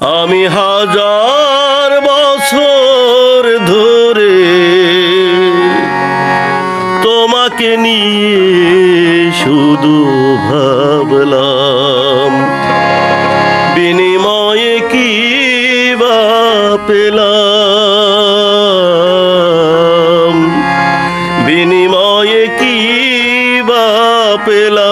আমি হাজার বছর ধরে তোমাকে নিয়ে শুধু ভাবলাম, বিনিময়ে কি বা পেলাম? বিনিময়ে কি বা পেলাম?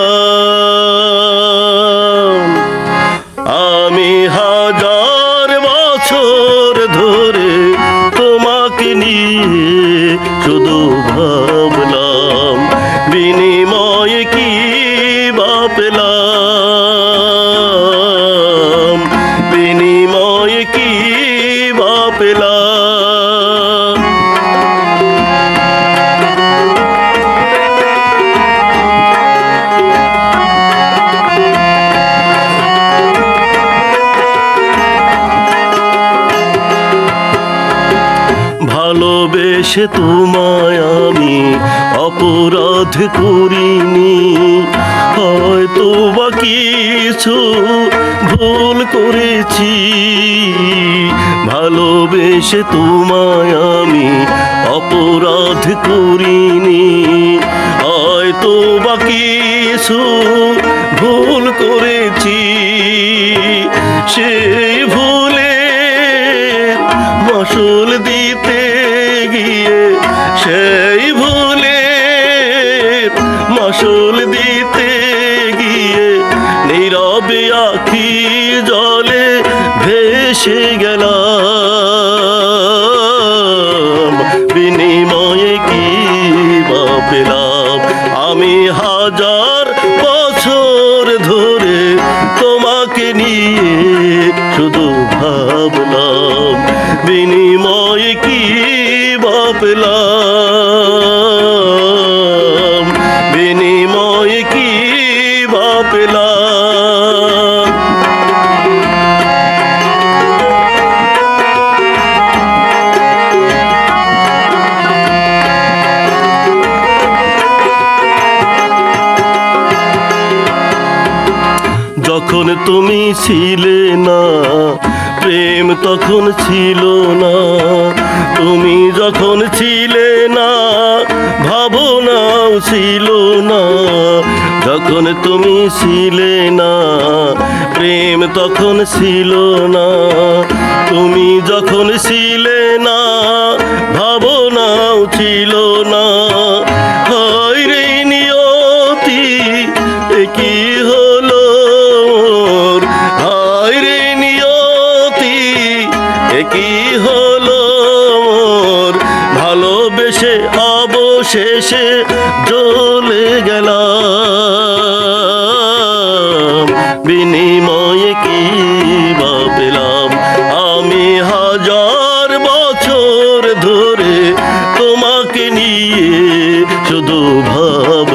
শুধু ভাবলাম বিনিময়ে কি বা ভালোবেসে তোমায় আমি অপরাধ করিনি। হয়তো বা কিছু ভুল করেছি। ভালোবেসে তোমায় আমি অপরাধ করিনি। হয়তো বা কিছু ভুল করেছি। সেই ভুলে মশুল দিতে ভেসে গেলাম। বিনিময়ে কি বা পেলাম? আমি হাজার বছর ধরে তোমাকে নিয়ে শুধু ভাবলাম। বিনিময়ে কি বা পেলাম? যখন তুমি ছিলে না, প্রেম তখন ছিল না। তুমি যখন ছিলে না, ভাবনাও ছিল না। যখন তুমি ছিলে না, প্রেম তখন ছিল না। তুমি যখন ছিলে না, ভাবনাও ছিল না। কি হলো ভালোবেসে অবশেষে জ্বলে গেলাম। বিনিময়ে কি বা পেলাম? আমি হাজার বছর ধরে তোমাকে নিয়ে শুধু ভাব